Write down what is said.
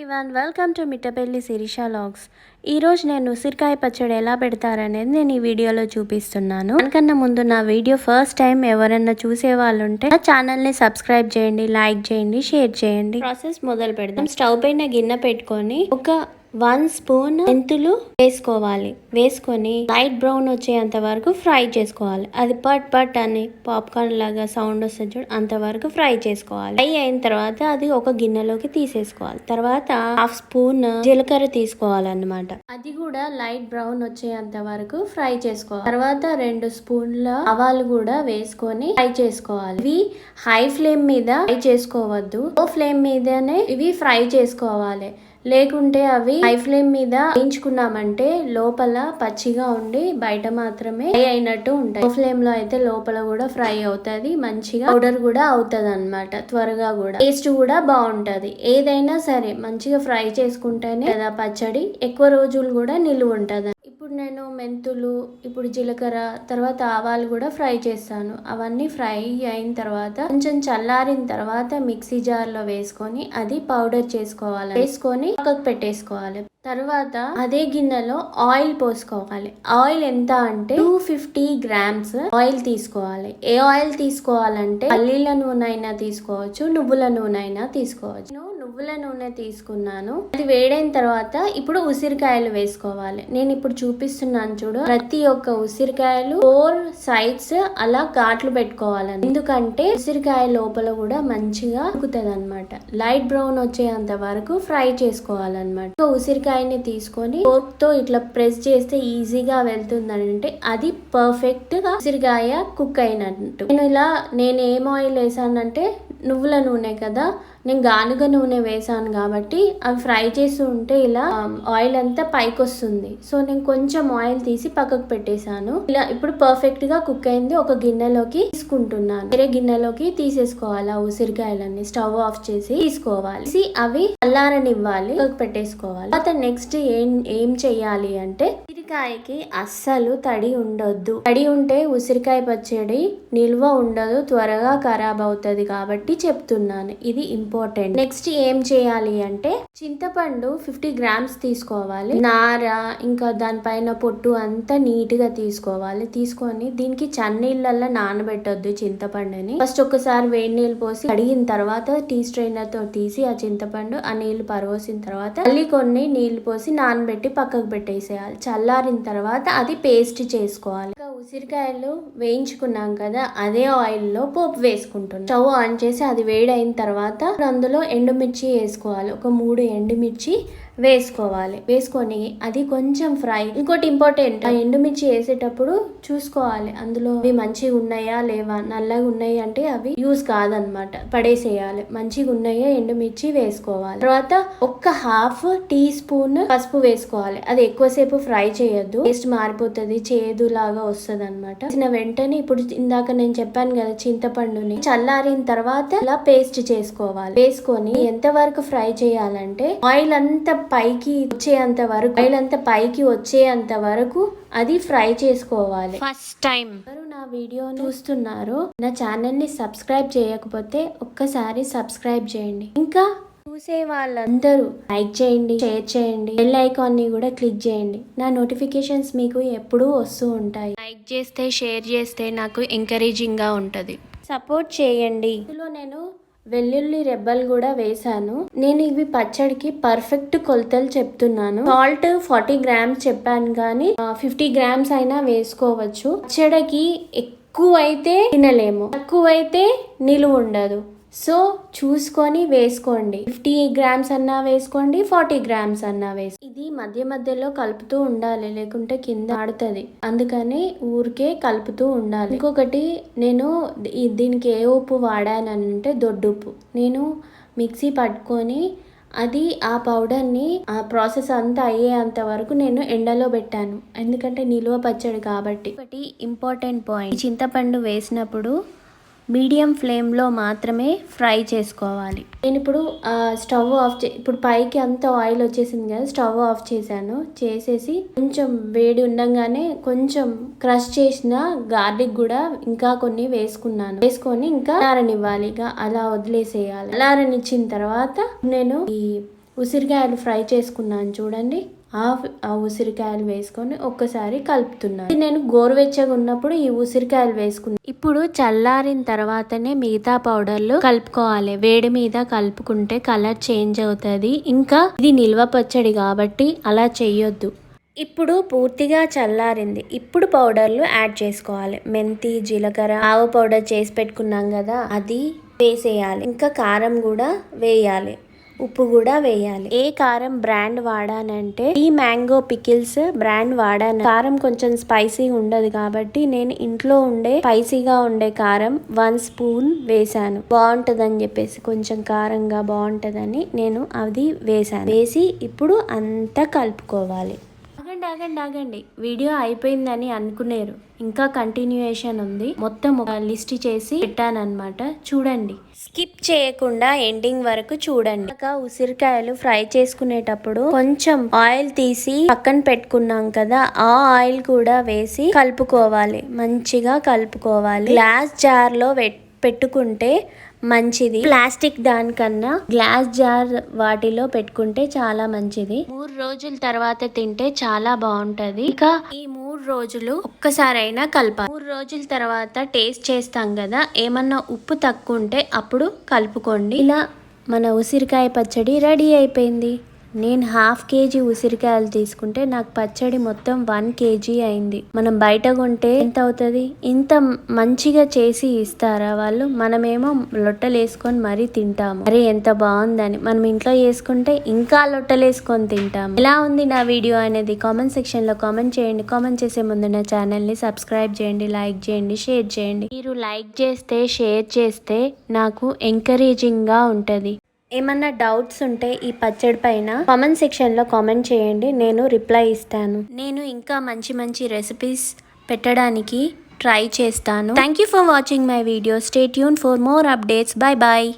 everyone, welcome to Mitabelli Sirisha Logs. ఈరోజు నేను ఉసిరికాయ పచ్చడి ఎలా పెడతారనేది నేను ఈ వీడియోలో చూపిస్తున్నాను. దానికన్నా ముందు నా వీడియో ఫస్ట్ టైం ఎవరైనా చూసే వాళ్ళు ఉంటే నా ఛానల్ని సబ్స్క్రైబ్ చేయండి లైక్ చేయండి షేర్ చేయండి. ప్రాసెస్ మొదలు పెడదాం. స్టవ్ పైన గిన్నె పెట్టుకొని ఒక వన్ స్పూన్ మెంతులు వేసుకోవాలి. వేసుకొని లైట్ బ్రౌన్ వచ్చేంత వరకు ఫ్రై చేసుకోవాలి. అది పట్ పట్ అని పాప్కార్న్ లాగా సౌండ్ వస్తుంది చూడు అంతవరకు ఫ్రై చేసుకోవాలి. ఫ్రై అయిన తర్వాత అది ఒక గిన్నెలోకి తీసేసుకోవాలి. తర్వాత హాఫ్ స్పూన్ జీలకర్ర తీసుకోవాలన్నమాట. అది కూడా లైట్ బ్రౌన్ వచ్చేంత వరకు ఫ్రై చేసుకోవాలి. తర్వాత రెండు స్పూన్ల ఆవాలు కూడా వేసుకొని ఫ్రై చేసుకోవాలి. ఇవి హై ఫ్లేమ్ మీద ఫ్రై చేసుకోవద్దు. లో ఫ్లేమ్ మీదనే ఇవి ఫ్రై చేసుకోవాలి. లేకుంటే అవి హై ఫ్లేమ్ మీద వేయించుకున్నామంటే లోపల పచ్చిగా ఉండి బయట మాత్రమే ఫ్రై అయినట్టు ఉంటాయి. లో ఫ్లేమ్లో అయితే లోపల కూడా ఫ్రై అవుతది మంచిగా పౌడర్ కూడా అవుతది అనమాట త్వరగా కూడా. టేస్ట్ కూడా బాగుంటది. ఏదైనా సరే మంచిగా ఫ్రై చేసుకుంటేనే కదా పచ్చడి ఎక్కువ రోజులు కూడా నిలువ ఉంటది ఇప్పుడు నేను మెంతులు ఇప్పుడు జీలకర్ర తర్వాత ఆవాలు కూడా ఫ్రై చేస్తాను. అవన్నీ ఫ్రై అయిన తర్వాత కొంచెం చల్లారిన తర్వాత మిక్సీ జార్లో వేసుకొని అది పౌడర్ చేసుకోవాలి. వేసుకొని పక్కకు పెట్టేసుకోవాలి. తర్వాత అదే గిన్నెలో ఆయిల్ పోసుకోవాలి. ఆయిల్ ఎంత అంటే టూ ఫిఫ్టీ గ్రామ్స్ ఆయిల్ తీసుకోవాలి. ఏ ఆయిల్ తీసుకోవాలంటే పల్లీల నూనె అయినా తీసుకోవచ్చు నువ్వుల నూనె అయినా తీసుకోవచ్చు. నువ్వుల నూనె తీసుకున్నాను. అది వేడైన తర్వాత ఇప్పుడు ఉసిరికాయలు వేసుకోవాలి. నేను ఇప్పుడు చూపిస్తున్నాను చూడు. ప్రతి ఒక్క ఉసిరికాయలు ఫోర్ సైడ్స్ అలా ఘాట్లు పెట్టుకోవాలని. ఎందుకంటే ఉసిరికాయ లోపల కూడా మంచిగా ఉక్కుతుంది అనమాట లైట్ బ్రౌన్ వచ్చేంత వరకు ఫ్రై చేసుకోవాలన్నమాట. ఉసిరికాయని తీసుకొని ఫోర్క్తో ఇట్లా ప్రెస్ చేస్తే ఈజీగా వెళ్తుంది అంటే అది పర్ఫెక్ట్గా ఉసిరికాయ కుక్ అయినట్టు. నేను ఇలా నేను ఏం ఆయిల్ వేసానంటే నువ్వుల నూనె కదా నేను గానుగ నూనె వేసాను కాబట్టి అవి ఫ్రై చేసి ఉంటే ఇలా ఆయిల్ అంతా పైకి వస్తుంది సో నేను కొంచెం ఆయిల్ తీసి పక్కకు పెట్టేశాను. ఇలా ఇప్పుడు పర్ఫెక్ట్గా కుక్ అయింది. ఒక గిన్నెలోకి తీసుకుంటున్నాను. వేరే గిన్నెలోకి తీసేసుకోవాలి. ఆ ఉసిరికాయలన్నీ స్టవ్ ఆఫ్ చేసి తీసుకోవాలి. అవి అల్లారని ఇవ్వాలి పెట్టేసుకోవాలి. తర్వాత నెక్స్ట్ ఏం ఏం చెయ్యాలి అంటే ఉసిరికాయకి అస్సలు తడి ఉండొద్దు. తడి ఉంటే ఉసిరికాయ పచ్చడి నిల్వ ఉండదు త్వరగా ఖరాబ్ అవుతుంది కాబట్టి చెప్తున్నాను. ఇది ఇంపార్టెంట్. నెక్స్ట్ ఏం చేయాలి అంటే చింతపండు ఫిఫ్టీ గ్రామ్స్ తీసుకోవాలి. నార ఇంకా దానిపైన పొట్టు అంతా నీట్గా తీసుకోవాలి. తీసుకొని దీనికి చన్నీళ్ళల్లో నానబెట్టొద్దు చింతపండుని. ఫస్ట్ ఒకసారి వేడి నీళ్ళు పోసి కడిగిన తర్వాత టీ స్ట్రైనర్తో తీసి ఆ చింతపండు ఆ నీళ్ళు పరవసిన తర్వాత మళ్ళీ కొన్ని నీళ్ళు పోసి నానబెట్టి పక్కకు పెట్టేసేయాలి. చల్లారిన తర్వాత అది పేస్ట్ చేసుకోవాలి. ఇంకా ఉసిరికాయలు వేయించుకున్నాం కదా అదే ఆయిల్లో పోపు వేసుకుంటున్నాం. స్టవ్ ఆన్ చేసి అది వేడైన తర్వాత అందులో ఎండుమిర్చి వేసుకోవాలి. ఒక మూడు ఎండుమిర్చి వేసుకోవాలి. వేసుకొని అది కొంచెం ఫ్రై. ఇంకోటి ఇంపార్టెంట్ ఆ ఎండుమిర్చి వేసేటప్పుడు చూసుకోవాలి. అందులో అవి మంచిగా ఉన్నాయా లేవా? నల్లగా ఉన్నాయి అంటే అవి యూస్ కాదనమాట. పడేసేయాలి. మంచిగా ఉన్నాయా ఎండుమిర్చి వేసుకోవాలి. తర్వాత ఒక్క హాఫ్ టీ స్పూన్ పసుపు వేసుకోవాలి. అది ఎక్కువసేపు ఫ్రై చేయొద్దు. టేస్ట్ మారిపోతుంది చేదు లాగా వస్తుంది అనమాట వెంటనే ఇప్పుడు ఇందాక నేను చెప్పాను కదా చింతపండుని చల్లారిన తర్వాత ఇలా పేస్ట్ చేసుకోవాలి. వేసుకొని ఎంత వరకు ఫ్రై చేయాలంటే ఆయిల్ అంతా పైకి వచ్చేంత వరకు ఆయిల్ అంతా పైకి వచ్చేంత వరకు అది ఫ్రై చేసుకోవాలి. ఫస్ట్ టైం ఎవరు నా వీడియో చూస్తున్నారు నా ఛానల్ని సబ్స్క్రైబ్ చేయకపోతే ఒక్కసారి సబ్స్క్రైబ్ చేయండి. ఇంకా చూసే వాళ్ళందరూ లైక్ చేయండి షేర్ చేయండి బెల్ ఐకాన్ని కూడా క్లిక్ చేయండి. నా నోటిఫికేషన్స్ మీకు ఎప్పుడూ వస్తూ ఉంటాయి. లైక్ చేస్తే షేర్ చేస్తే నాకు ఎంకరేజింగ్గా ఉంటది. సపోర్ట్ చేయండి. ఇందులో నేను వెల్లుల్లి రెబ్బలు కూడా వేసాను నేను ఇవి పచ్చడికి పర్ఫెక్ట్ కొలతలు చెప్తున్నాను. సాల్ట్ ఫార్టీ గ్రామ్స్ చెప్పాను కానీ ఫిఫ్టీ గ్రామ్స్ అయినా వేసుకోవచ్చు. పచ్చడికి ఎక్కువైతే తినలేము. తక్కువైతే నిలువ ఉండదు. సో చూసుకొని వేసుకోండి. ఫిఫ్టీ గ్రామ్స్ అన్నా వేసుకోండి ఫార్టీ గ్రామ్స్ అన్నా వేసి ఇది మధ్య మధ్యలో కలుపుతూ ఉండాలి లేకుంటే కింద ఆడుతుంది. అందుకని ఊరికే కలుపుతూ ఉండాలి. ఇంకొకటి నేను దీనికి ఏ ఉప్పు వాడానంటే దొడ్డుప్పు. నేను మిక్సీ పట్టుకొని అది ఆ పౌడర్ని ఆ ప్రాసెస్ అంతా అయ్యేంత వరకు నేను ఎండలో పెట్టాను. ఎందుకంటే నిలువ పచ్చడి కాబట్టి. ఒకటి ఇంపార్టెంట్ పాయింట్. చింతపండు వేసినప్పుడు మీడియం ఫ్లేమ్లో మాత్రమే ఫ్రై చేసుకోవాలి. నేను ఇప్పుడు స్టవ్ ఆఫ్ చే ఇప్పుడు పైకి అంత ఆయిల్ వచ్చేసింది కదా స్టవ్ ఆఫ్ చేశాను. చేసేసి కొంచెం వేడి ఉండగానే కొంచెం క్రష్ చేసిన గార్లిక్ కూడా ఇంకా కొన్ని వేసుకున్నాను. వేసుకొని ఇంకా అలారనివ్వాలి ఇక అలా వదిలేసేయాలి. అలారనిచ్చిన తర్వాత నేను ఈ ఉసిరికాయలు ఫ్రై చేసుకున్నాను చూడండి. ఆ ఉసిరికాయలు వేసుకొని ఒక్కసారి కలుపుతున్నాను నేను గోరువెచ్చగా ఉన్నప్పుడు ఈ ఉసిరికాయలు వేసుకున్నాను ఇప్పుడు చల్లారిన తర్వాతనే మిగతా పౌడర్లు కలుపుకోవాలి. వేడి మీద కలుపుకుంటే కలర్ చేంజ్ అవుతుంది. ఇంకా ఇది నిల్వ పచ్చడి కాబట్టి అలా చేయొద్దు ఇప్పుడు పూర్తిగా చల్లారింది. ఇప్పుడు పౌడర్లు యాడ్ చేసుకోవాలి. మెంతి జీలకర్ర ఆవు పౌడర్ చేసి పెట్టుకున్నాం కదా అది వేసేయాలి. ఇంకా కారం కూడా వేయాలి. ఉప్పు కూడా వేయాలి. ఏ కారం బ్రాండ్ వాడానంటే ఈ మ్యాంగో పికిల్స్ బ్రాండ్ వాడాను. కారం కొంచెం స్పైసీ ఉండదు కాబట్టి నేను ఇంట్లో ఉండే స్పైసీగా ఉండే కారం వన్ స్పూన్ వేసాను బాగుంటదని చెప్పేసి కొంచెం కారంగా బాగుంటదని నేను అది వేసాను వేసి ఇప్పుడు అంతా కలుపుకోవాలి. ఆగండి ఆగండి. వీడియో అయిపోయిందని అనుకునేరు. ఇంకా కంటిన్యూయేషన్ ఉంది. మొత్తం ఒక లిస్ట్ చేసి పెట్టానమాట చూడండి. స్కిప్ చేయకుండా ఎండింగ్ వరకు చూడండి. ఇంకా ఉసిరికాయలు ఫ్రై చేసుకునేటప్పుడు కొంచెం ఆయిల్ తీసి పక్కన పెట్టుకున్నాం కదా ఆ ఆయిల్ కూడా వేసి కలుపుకోవాలి. మంచిగా కలుపుకోవాలి. గ్లాస్ జార్లో పెట్టుకుంటే మంచిది. ప్లాస్టిక్ దానికన్నా గ్లాస్ జార్ వాటిలో పెట్టుకుంటే చాలా మంచిది. మూడు రోజుల తర్వాత తింటే చాలా బాగుంటది. ఇంకా ఈ మూడు రోజులు ఒక్కసారైనా కలపాలి. మూడు రోజుల తర్వాత టేస్ట్ చేస్తాం కదా ఏమన్నా ఉప్పు తక్కువ ఉంటే అప్పుడు కలుపుకోండి. ఇలా మన ఉసిరికాయ పచ్చడి రెడీ అయిపోయింది. నేను హాఫ్ కేజీ ఉసిరికాయలు తీసుకుంటే నాకు పచ్చడి మొత్తం వన్ కేజీ అయింది. మనం బయట కొంటే ఎంత అవుతుంది ఇంత మంచిగా చేసి ఇస్తారా వాళ్ళు? మనమేమో లొట్టలు వేసుకొని మరీ తింటాము. అరే ఎంత బాగుందని. మనం ఇంట్లో చేసుకుంటే ఇంకా లొట్టలు వేసుకొని తింటాము. ఎలా ఉంది నా వీడియో అనేది కామెంట్ సెక్షన్లో కామెంట్ చేయండి. కామెంట్ చేసే ముందు నా ఛానల్ని సబ్స్క్రైబ్ చేయండి లైక్ చేయండి షేర్ చేయండి. మీరు లైక్ చేస్తే షేర్ చేస్తే నాకు ఎంకరేజింగ్గా ఏమన్నా డౌట్స్ ఉంటే ఈ పచ్చడి పైన కామెంట్ సెక్షన్లో కామెంట్ చేయండి. నేను రిప్లై ఇస్తాను. నేను ఇంకా మంచి మంచి రెసిపీస్ పెట్టడానికి ట్రై చేస్తాను. Thank you for watching my video stay tune for more updates bye bye